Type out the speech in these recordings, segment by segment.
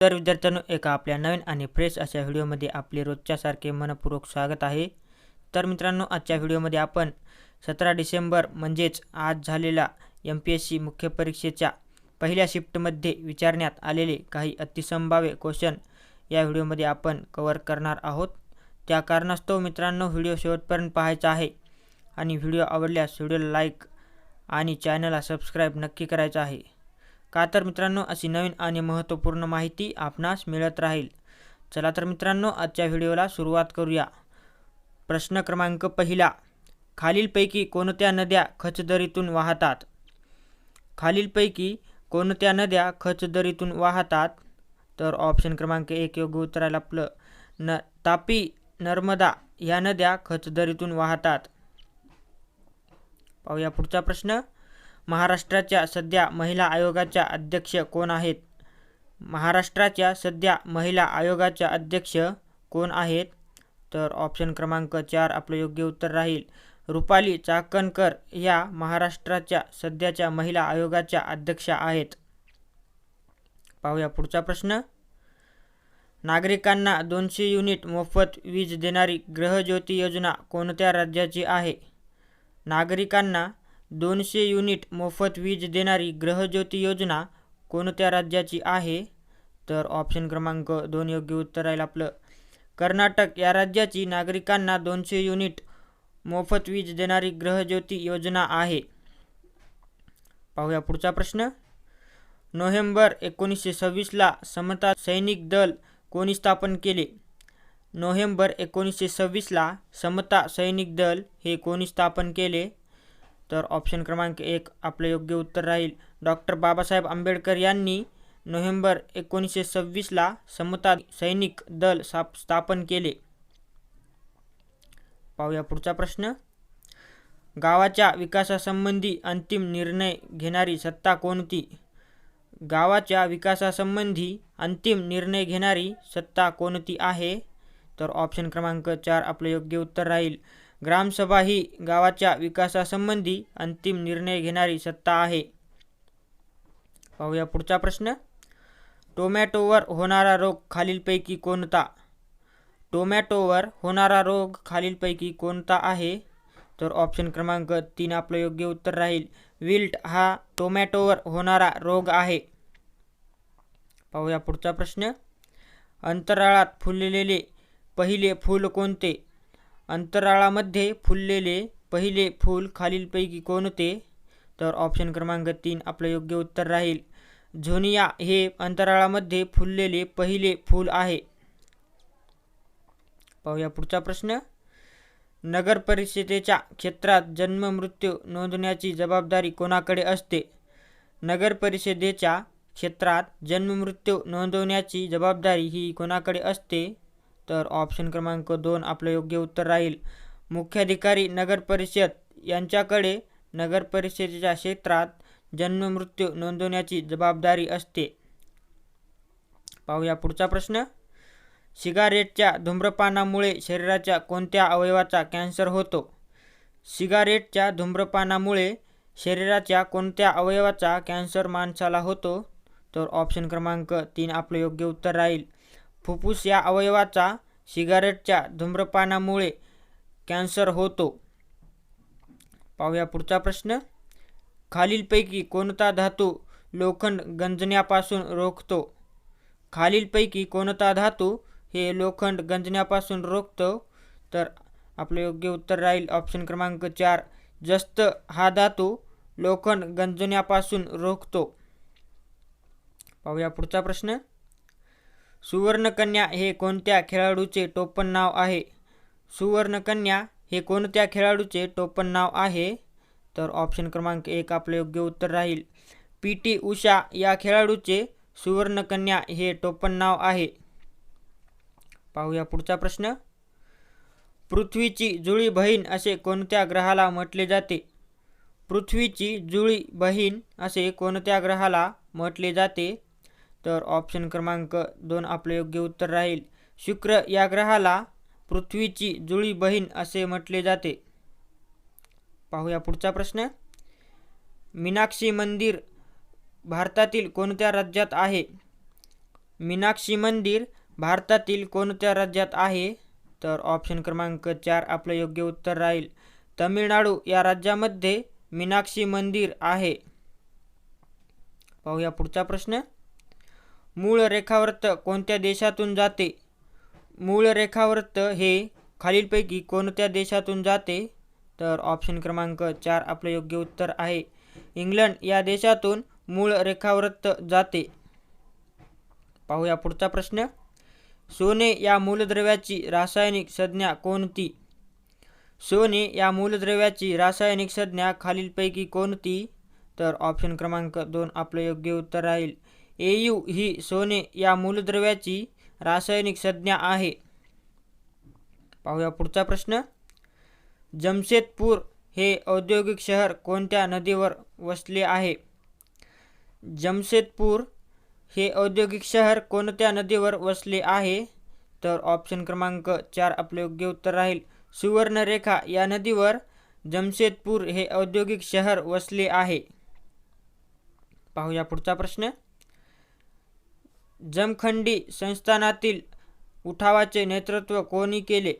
तर विद्यार्थ्यांनो एका आपल्या नवीन आणि फ्रेश अशा व्हिडिओमध्ये आपले रोजच्यासारखे मनपूर्वक स्वागत आहे. तर मित्रांनो आजच्या व्हिडिओमध्ये आपण सतरा डिसेंबर म्हणजेच आज झालेल्या एम पी एस सी मुख्य परीक्षेच्या पहिल्या शिफ्टमध्ये विचारण्यात आलेले काही अतिसंभाव्य क्वेश्चन या व्हिडिओमध्ये आपण कवर करणार आहोत. त्या कारणास्तव मित्रांनो व्हिडिओ शेवटपर्यंत पाहायचा आहे आणि व्हिडिओ आवडल्यास व्हिडिओला लाईक आणि चॅनलला सबस्क्राईब नक्की करायचं आहे. का तर मित्रांनो अशी नवीन आणि महत्त्वपूर्ण माहिती आपणास मिळत राहील. चला तर मित्रांनो आजच्या व्हिडिओला सुरुवात करूया. प्रश्न क्रमांक पहिला. खालीलपैकी कोणत्या नद्या खचदरीतून वाहतात? खालीलपैकी कोणत्या नद्या खचदरीतून वाहतात? तर ऑप्शन क्रमांक एक योग्य उत्तराला आपलं न तापी नर्मदा ह्या नद्या खचदरीतून वाहतात. पाहूया पुढचा प्रश्न. महाराष्ट्राच्या सध्या महिला आयोगाच्या अध्यक्ष कोण आहेत? महाराष्ट्राच्या सध्या महिला आयोगाच्या अध्यक्ष कोण आहेत? तर ऑप्शन क्रमांक चार आपलं योग्य उत्तर राहील. रुपाली चाकणकर या महाराष्ट्राच्या सध्याच्या महिला आयोगाच्या अध्यक्षा आहेत. पाहूया पुढचा प्रश्न. नागरिकांना दोनशे युनिट मोफत वीज देणारी ग्रहज्योती योजना कोणत्या राज्याची आहे? नागरिकांना दोनशे युनिट मोफत वीज देणारी ग्रहज्योती योजना कोणत्या राज्याची आहे? तर ऑप्शन क्रमांक दोन योग्य उत्तर राहील आपलं. कर्नाटक या राज्याची नागरिकांना दोनशे युनिट मोफत वीज देणारी ग्रहज्योती योजना आहे. पाहूया पुढचा प्रश्न. नोव्हेंबर एकोणीसशे सव्वीसला समता सैनिक दल कोणी स्थापन केले? नोव्हेंबर एकोणीसशे सव्वीसला समता सैनिक दल हे कोणी स्थापन केले? तर ऑप्शन क्रमांक एक आपलं योग्य उत्तर राहील. डॉक्टर बाबासाहेब आंबेडकर यांनी नोव्हेंबर एकोणीसशे सव्वीसला समता सैनिक दल साप स्थापन केले. पाहूया पुढचा प्रश्न. गावाच्या विकासासंबंधी अंतिम निर्णय घेणारी सत्ता कोणती? गावाच्या विकासासंबंधी अंतिम निर्णय घेणारी सत्ता कोणती आहे? तर ऑप्शन क्रमांक चार आपलं योग्य उत्तर राहील. ग्रामसभा ही गावाच्या विकासासंबंधी अंतिम निर्णय घेणारी सत्ता आहे. पाहूया पुढचा प्रश्न. टोमॅटोवर होणारा रोग खालीलपैकी कोणता? टोमॅटोवर होणारा रोग खालीलपैकी कोणता आहे? तर ऑप्शन क्रमांक तीन आपलं योग्य उत्तर राहील. विल्ट हा टोमॅटोवर होणारा रोग आहे. पाहूया पुढचा प्रश्न. अंतराळात फुललेले पहिले फूल कोणते? अंतराळामध्ये फुललेले पहिले फूल खालीलपैकी कोणते तर ऑप्शन क्रमांक तीन आपलं योग्य उत्तर राहील. झोनिया हे अंतराळामध्ये फुललेले पहिले फूल आहे. पाहूया पुढचा प्रश्न. नगर परिषदेच्या क्षेत्रात जन्म मृत्यू नोंदण्याची जबाबदारी कोणाकडे असते? नगर परिषदेच्या क्षेत्रात जन्म मृत्यू नोंदवण्याची जबाबदारी ही कोणाकडे असते? तर ऑप्शन क्रमांक दोन आपलं योग्य उत्तर राहील. मुख्याधिकारी नगर परिषद यांच्याकडे नगर परिषदेच्या क्षेत्रात जन्म मृत्यू नोंदवण्याची जबाबदारी असते. पाहूया पुढचा प्रश्न. सिगारेटच्या धूम्रपानामुळे शरीराच्या कोणत्या अवयवाचा कॅन्सर होतो? सिगारेटच्या धूम्रपानामुळे शरीराच्या कोणत्या अवयवाचा कॅन्सर माणसाला होतो? तर ऑप्शन क्रमांक तीन आपलं योग्य उत्तर राहील. फुफ्फुस या अवयवाचा सिगारेटच्या धूम्रपानामुळे कॅन्सर होतो. पाहूया पुढचा प्रश्न. खालीलपैकी कोणता धातू लोखंड गंजण्यापासून रोखतो? खालीलपैकी कोणता धातू हे लोखंड गंजण्यापासून रोखतो? तर आपलं योग्य उत्तर राहील ऑप्शन क्रमांक चार. जस्त हा धातू लोखंड गंजण्यापासून रोखतो. पाहूया पुढचा प्रश्न. सुवर्णकन्या हे कोणत्या खेळाडूचे टोपण नाव आहे? सुवर्णकन्या हे कोणत्या खेळाडूचे टोपण नाव आहे? तर ऑप्शन क्रमांक एक आपलं योग्य उत्तर राहील. पी टी उषा या खेळाडूचे सुवर्णकन्या हे टोपण नाव आहे. पाहूया पुढचा प्रश्न. पृथ्वीची जुळी बहीण असे कोणत्या ग्रहाला म्हटले जाते? पृथ्वीची जुळी बहीण असे कोणत्या ग्रहाला म्हटले जाते? तर ऑप्शन क्रमांक दोन आपलं योग्य उत्तर राहील. शुक्र या ग्रहाला पृथ्वीची जुळी बहीण असे म्हटले जाते. पाहूया पुढचा प्रश्न. मीनाक्षी मंदिर भारतातील कोणत्या राज्यात आहे? मीनाक्षी मंदिर भारतातील कोणत्या राज्यात आहे? तर ऑप्शन क्रमांक चार आपलं योग्य उत्तर राहील. तमिळनाडू या राज्यामध्ये मीनाक्षी मंदिर आहे. पाहूया पुढचा प्रश्न. मूळ रेखावृत्त कोणत्या देशातून जाते? मूळ रेखावृत्त हे खालीलपैकी कोणत्या देशातून जाते? तर ऑप्शन क्रमांक चार आपलं योग्य उत्तर आहे. इंग्लंड या देशातून मूळ रेखावृत्त जाते. पाहूया पुढचा प्रश्न. सोने या मूलद्रव्याची रासायनिक संज्ञा कोणती? सोने या मूलद्रव्याची रासायनिक संज्ञा खालीलपैकी कोणती? तर ऑप्शन क्रमांक दोन आपलं योग्य उत्तर राहील. एयू ही सोने या मूलद्रव्याची रासायनिक संज्ञा आहे. पाहूया पुढचा प्रश्न. जमशेदपूर हे औद्योगिक शहर कोणत्या नदीवर वसले आहे? जमशेदपूर हे औद्योगिक शहर कोणत्या नदीवर वसले आहे? तर ऑप्शन क्रमांक चार आपले योग्य उत्तर राहील. सुवर्णरेखा या नदीवर जमशेदपूर हे औद्योगिक शहर वसले आहे. पाहूया पुढचा प्रश्न. जमखंडी संस्थानातील उठावाचे नेतृत्व कोणी केले?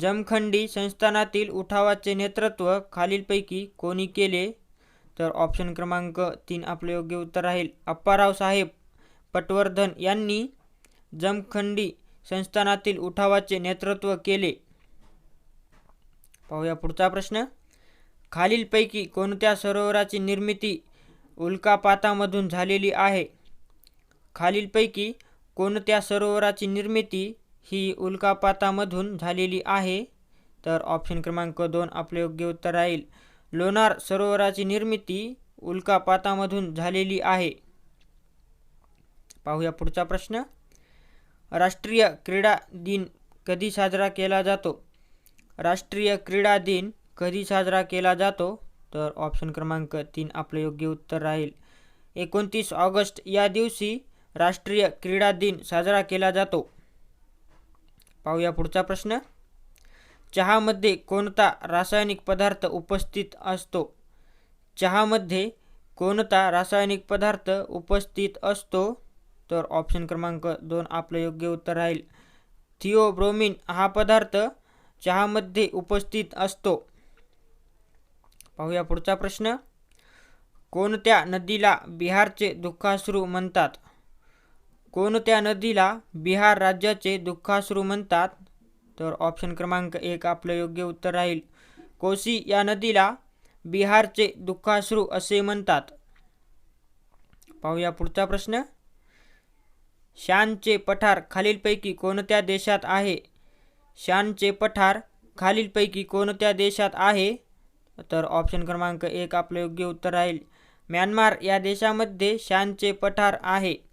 जमखंडी संस्थानातील उठावाचे नेतृत्व खालीलपैकी कोणी केले? तर ऑप्शन क्रमांक तीन आपले योग्य उत्तर राहील. अप्पाराव साहेब पटवर्धन यांनी जमखंडी संस्थानातील उठावाचे नेतृत्व केले. पाहूया पुढचा प्रश्न. खालीलपैकी कोणत्या सरोवराची निर्मिती उल्कापातामधून झालेली आहे? खालीलपैकी कोणत्या सरोवराची निर्मिती ही उल्कापातामधून झालेली आहे? तर ऑप्शन क्रमांक दोन आपले योग्य उत्तर राहील. लोणार सरोवराची निर्मिती उल्कापातामधून झालेली आहे. पाहूया पुढचा प्रश्न. राष्ट्रीय क्रीडा दिन कधी साजरा केला जातो? राष्ट्रीय क्रीडा दिन कधी साजरा केला जातो? तर ऑप्शन क्रमांक तीन आपलं योग्य उत्तर राहील. एकोणतीस ऑगस्ट या दिवशी राष्ट्रीय क्रीडा दिन साजरा केला जातो. पाहूया पुढचा प्रश्न. चहामध्ये कोणता रासायनिक पदार्थ उपस्थित असतो? चहामध्ये कोणता रासायनिक पदार्थ उपस्थित असतो? तर ऑप्शन क्रमांक दोन आपलं योग्य उत्तर राहील. थिओब्रोमिन हा पदार्थ चहामध्ये उपस्थित असतो. पाहूया पुढचा प्रश्न. कोणत्या नदीला बिहारचे दुःखाश्रू म्हणतात? कोणत्या नदीला बिहार राज्याचे दुःखाश्रू म्हणतात? तर ऑप्शन क्रमांक एक आपलं योग्य उत्तर राहील. कोसी या नदीला बिहारचे दुःखाश्रू असे म्हणतात. पाहूया पुढचा प्रश्न. शानचे पठार खालीलपैकी कोणत्या देशात आहे? शानचे पठार खालीलपैकी कोणत्या देशात आहे? तर ऑप्शन क्रमांक एक आपलं योग्य उत्तर राहील. म्यानमार या देशामध्ये शानचे पठार आहे.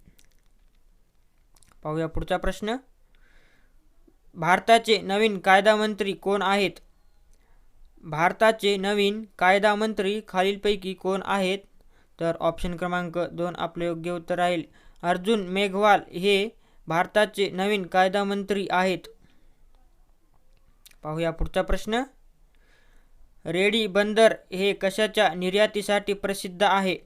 पाहूया पुढचा प्रश्न. भारताचे नवीन कायदा मंत्री कोण आहेत? भारताचे नवीन कायदा मंत्री खालीलपैकी कोण आहेत? तर ऑप्शन क्रमांक दोन आपले योग्य उत्तर राहील. अर्जुन मेघवाल हे भारताचे नवीन कायदा मंत्री आहेत. पाहूया पुढचा प्रश्न. रेडी बंदर हे कशाच्या निर्यातीसाठी प्रसिद्ध आहे?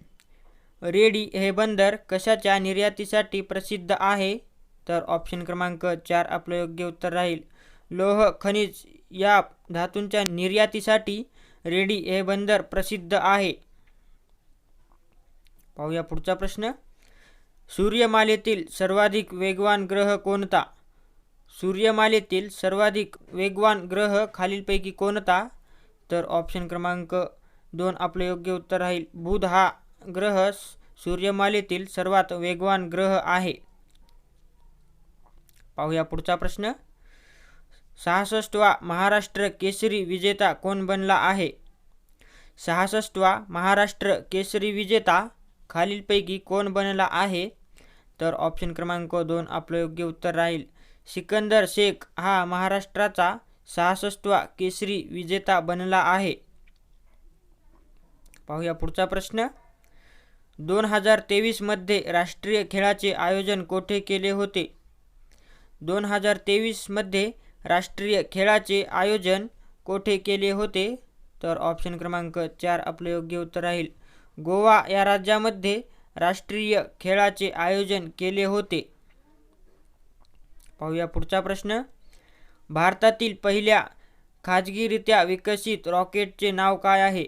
रेडी हे बंदर कशाच्या निर्यातीसाठी प्रसिद्ध आहे? तर ऑप्शन क्रमांक चार आपलं योग्य उत्तर राहील. लोह खनिज या धातूंच्या निर्यातीसाठी रेडी हे बंदर प्रसिद्ध आहे. पाहूया पुढचा प्रश्न. सूर्यमालेतील सर्वाधिक वेगवान ग्रह कोणता? सूर्यमालेतील सर्वाधिक वेगवान ग्रह खालीलपैकी कोणता? तर ऑप्शन क्रमांक दोन आपलं योग्य उत्तर राहील. बुध हा ग्रह सूर्यमालेतील सर्वात वेगवान ग्रह आहे. पाहूया पुढचा प्रश्न. सहासष्टवा महाराष्ट्र केसरी विजेता कोण बनला आहे? सहासष्टवा महाराष्ट्र केसरी विजेता खालीलपैकी कोण बनला आहे? तर ऑप्शन क्रमांक दोन आपलं योग्य उत्तर राहील. सिकंदर शेख हा महाराष्ट्राचा सहासष्टवा केसरी विजेता बनला आहे. पाहूया पुढचा प्रश्न. दोन हजार तेवीसमध्ये राष्ट्रीय खेळाचे आयोजन कोठे केले होते? दोन हजार तेवीसमध्ये राष्ट्रीय खेळाचे आयोजन कोठे केले होते? तर ऑप्शन क्रमांक चार आपलं योग्य उत्तर राहील. गोवा या राज्यामध्ये राष्ट्रीय खेळाचे आयोजन केले होते. पाहूया पुढचा प्रश्न. भारतातील पहिल्या खाजगीरित्या विकसित रॉकेटचे नाव काय आहे?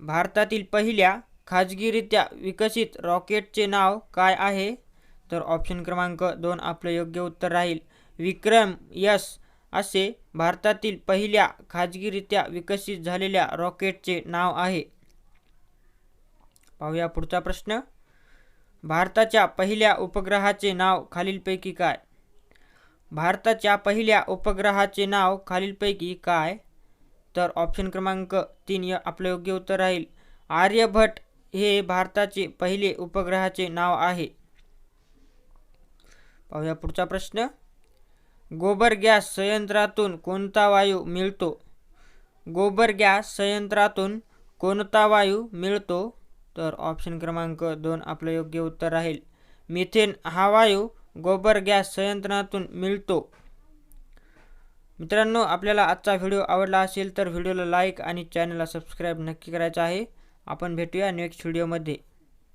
भारतातील पहिल्या खाजगीरित्या विकसित रॉकेटचे नाव काय आहे? तर ऑप्शन क्रमांक दोन आपलं योग्य उत्तर राहील. विक्रम यस असे भारतातील पहिल्या खाजगीरित्या विकसित झालेल्या रॉकेटचे नाव आहे. पाहूया पुढचा प्रश्न. भारताच्या पहिल्या उपग्रहाचे नाव खालीलपैकी काय? भारताच्या पहिल्या उपग्रहाचे नाव खालीलपैकी काय? तर ऑप्शन क्रमांक तीन य आपलं योग्य उत्तर राहील. आर्यभट हे भारताचे पहिले उपग्रहाचे नाव आहे. पाहूया पुढचा प्रश्न. गोबर गॅस संयंत्रातून कोणता वायू मिळतो? गोबर गॅस संयंत्रातून कोणता वायू मिळतो? तर ऑप्शन क्रमांक दोन आपलं योग्य उत्तर राहील. मिथेन हा वायू गोबर गॅस संयंत्रातून मिळतो. मित्रांनो आपल्याला आजचा व्हिडिओ आवडला असेल तर व्हिडिओला लाईक आणि चॅनलला सबस्क्राईब नक्की करायचं आहे. आपण भेटूया नेक्स्ट व्हिडिओमध्ये